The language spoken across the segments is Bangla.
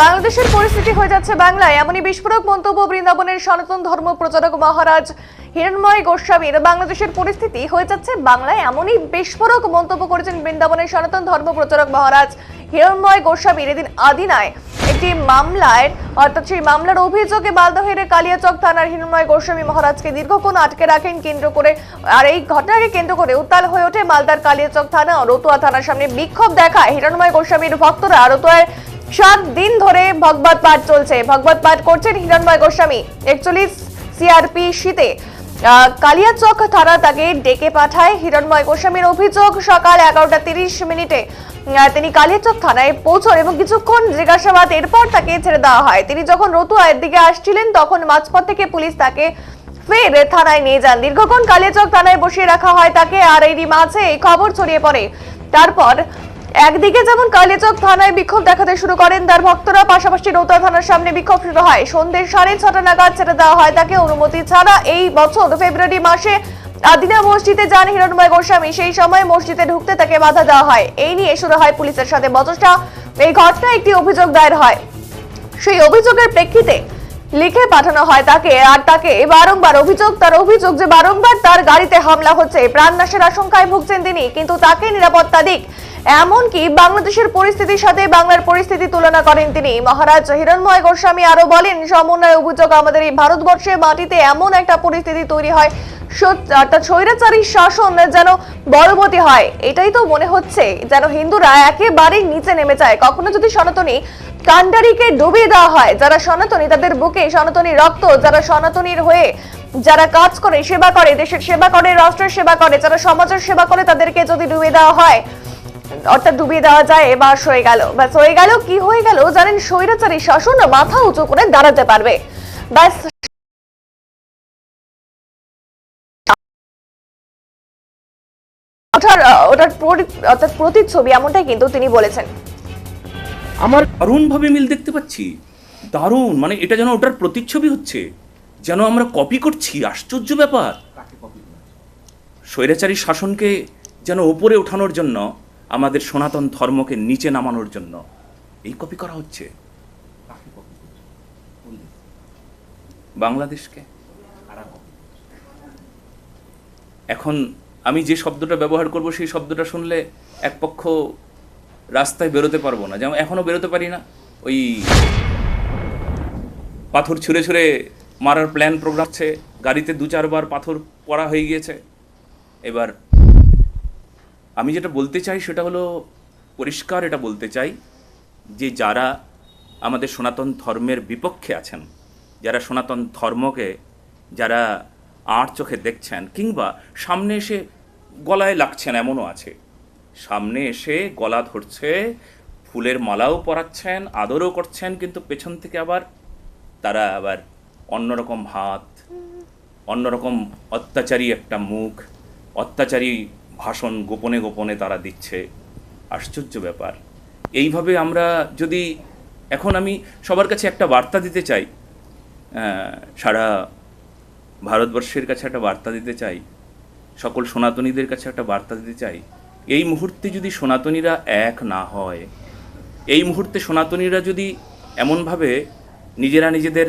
বাংলাদেশের পরিস্থিতি হয়ে যাচ্ছে বাংলায়। এমনই বিস্ফোরক মন্তব্য বৃন্দাবনের সনাতন ধর্ম প্রচারক মহারাজ হিরণময় গোস্বামীর বাংলাদেশের পরিস্থিতি হয়ে যাচ্ছে বাংলায়। এমনই বিস্ফোরক মন্তব্য করেছেন বৃন্দাবনের সনাতন ধর্ম প্রচারক মহারাজ হিরণময় গোস্বামীর এদিন আদিনায় একটি মামলায়, অর্থাৎ সেই মামলার অভিযোগে মালদহের কালিয়াচক থানার হিরণময় গোস্বামী মহারাজকে দীর্ঘক্ষণ আটকে রাখেন কেন্দ্র করে, আর এই ঘটনাকে কেন্দ্র করে উত্তাল হয়ে ওঠে মালদার কালিয়াচক থানা ও রতুয়া থানার সামনে বিক্ষোভ দেখায় হিরণময় গোস্বামীর ভক্তরা। রতুয়ার সাত দিন ধরে ভগবত পাঠ চলছে। ভগবত পাঠ করছেন হিরণময় গোস্বামী। একচল্লিশ সিআরপি শীতে কালিয়াচক থানা তাকে ডেকে পাঠায় হিরণময় গোস্বামীর অভিযোগ। সকাল এগারোটা তিরিশ মিনিটে তিনি কালিয়াচক থানায় পৌঁছন এবং কিছুক্ষণ জিজ্ঞাসাবাদ এরপর তাকে ছেড়ে দেওয়া হয়। তিনি যখন রতুয়ার দিকে আসছিলেন, তখন মাঝপথ থেকে পুলিশ তাকে ফের থানায় নিয়ে যান। দীর্ঘক্ষণ কালিয়াচক থানায় বসিয়ে রাখা হয় তাকে, আর এরই মাঝে খবর ছড়িয়ে পড়ে। তারপর একদিকে যেমন কালিয়াচক থানায় বিক্ষোভ দেখাতে শুরু করেন, তার ভক্তরা পাশাপাশি রৌতা থানার সামনে বিক্ষোভ শুরু হয়। সন্ধ্যে সাড়ে ছটা নাগাদ ছেড়ে দেওয়া হয় তাকে। অনুমতি ছাড়া এই বছর ফেব্রুয়ারি মাসে আদিনা মসজিদে যান হিরণময় গোস্বামী। সেই সময় মসজিদে ঢুকতে তাকে বাধা দেওয়া হয়। এই নিয়ে শুরু হয় পুলিশের সাথে বচসা। এই ঘটনায় একটি অভিযোগ দায়ের হয়। সেই অভিযোগের প্রেক্ষিতে লিখে পাঠানো হয় তাকে। আর তাকে বারংবার অভিযোগ, তার অভিযোগ যে বারংবার তার গাড়িতে হামলা হচ্ছে। প্রাণনাশের আশঙ্কায় ভুগছেন তিনি, কিন্তু তাকে নিরাপত্তা দিক এমনকি বাংলাদেশের পরিস্থিতির সাথে বাংলার পরিস্থিতি তুলনা করেন তিনি। মহারাজ হিরণময় গোস্বামী আরও বলেন, সমন্বয় অভিযোগ আমাদের এই ভারতবর্ষের মাটিতে এমন একটা পরিস্থিতি তৈরি হয় স্বৈরাচারী শাসন যেন বলবতী হয়। এটাই তো মনে হচ্ছে যেন হিন্দুরা একেবারেই নিচে নেমে যায়। কখনো যদি সনাতনী কান্ডারিকে ডুবিয়ে দেওয়া হয়, যারা সনাতনী তাদের বুকে সনাতনী রক্ত, যারা সনাতনীর হয়ে যারা কাজ করে, সেবা করে, দেশের সেবা করে, রাষ্ট্রের সেবা করে, যারা সমাজের সেবা করে, তাদেরকে যদি ডুবিয়ে দেওয়া হয় অর্থাৎ ডুবিয়ে দেওয়া যায় বাস হয়ে গেল। ব্যাস হয়ে গেল কি হয়ে গেল? জানেন স্বৈরাচারী শাসন মাথা উঁচু করে দাঁড়াতে পারবে। ব্যাস। ওটার ওটার অর্থাৎ প্রতিচ্ছবি এমনটাই কিন্তু তিনি বলেছেন। আমার দারুণভাবে মিল দেখতে পাচ্ছি। দারুণ মানে এটা যেন ওটার প্রতিচ্ছবি হচ্ছে। যেন আমরা কপি করছি আশ্চর্য ব্যাপার। স্বৈরাচারী শাসনকে যেন ওপরে ওঠানোর জন্য আমাদের সনাতন ধর্মকে নিচে নামানোর জন্য। এই কপি করা হচ্ছে। বাংলাদেশকে? এখন আমি যে শব্দটা ব্যবহার করব, সেই শব্দটা শুনলে এক পক্ষ রাস্তায় বেরোতে পারব না। যেমন এখনও বেরোতে পারি না। ওই পাথর ছুঁড়ে ছুঁড়ে মারার প্ল্যান প্রোগ্রাম গাড়িতে দু চারবার পাথর পড়া হয়ে গিয়েছে। এবার আমি যেটা বলতে চাই সেটা হলো পরিষ্কার এটা বলতে চাই যে যারা আমাদের সনাতন ধর্মের বিপক্ষে আছেন, যারা সনাতন ধর্মকে যারা আট চোখে দেখছেন কিংবা সামনে এসে গলায় লাগছেন এমনও আছে, সামনে এসে গলা ধরছে, ফুলের মালাও পরাচ্ছেন, আদরও করছেন, কিন্তু পেছন থেকে আবার তারা আবার অন্যরকম হাত, অন্যরকম অত্যাচারী একটা মুখ, অত্যাচারী ভাষণ গোপনে গোপনে তারা দিচ্ছে। আশ্চর্য ব্যাপার। এইভাবে আমরা যদি এখন আমি সবার কাছে একটা বার্তা দিতে চাই সারা ভারতবর্ষের কাছে একটা বার্তা দিতে চাই, সকল সনাতনীদের কাছে একটা বার্তা দিতে চাই, এই মুহূর্তে যদি সনাতনীরা এক না হয়, এই মুহূর্তে সনাতনীরা যদি এমনভাবে নিজেরা নিজেদের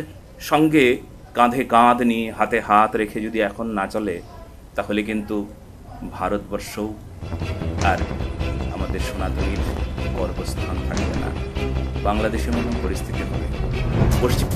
সঙ্গে কাঁধে কাঁধ নিয়ে হাতে হাত রেখে যদি এখন না চলে, তাহলে কিন্তু ভারতবর্ষও আর আমাদের সনাতনীর গর্বস্থান থাকবে না। বাংলাদেশের মতন পরিস্থিতি হবে। পশ্চিম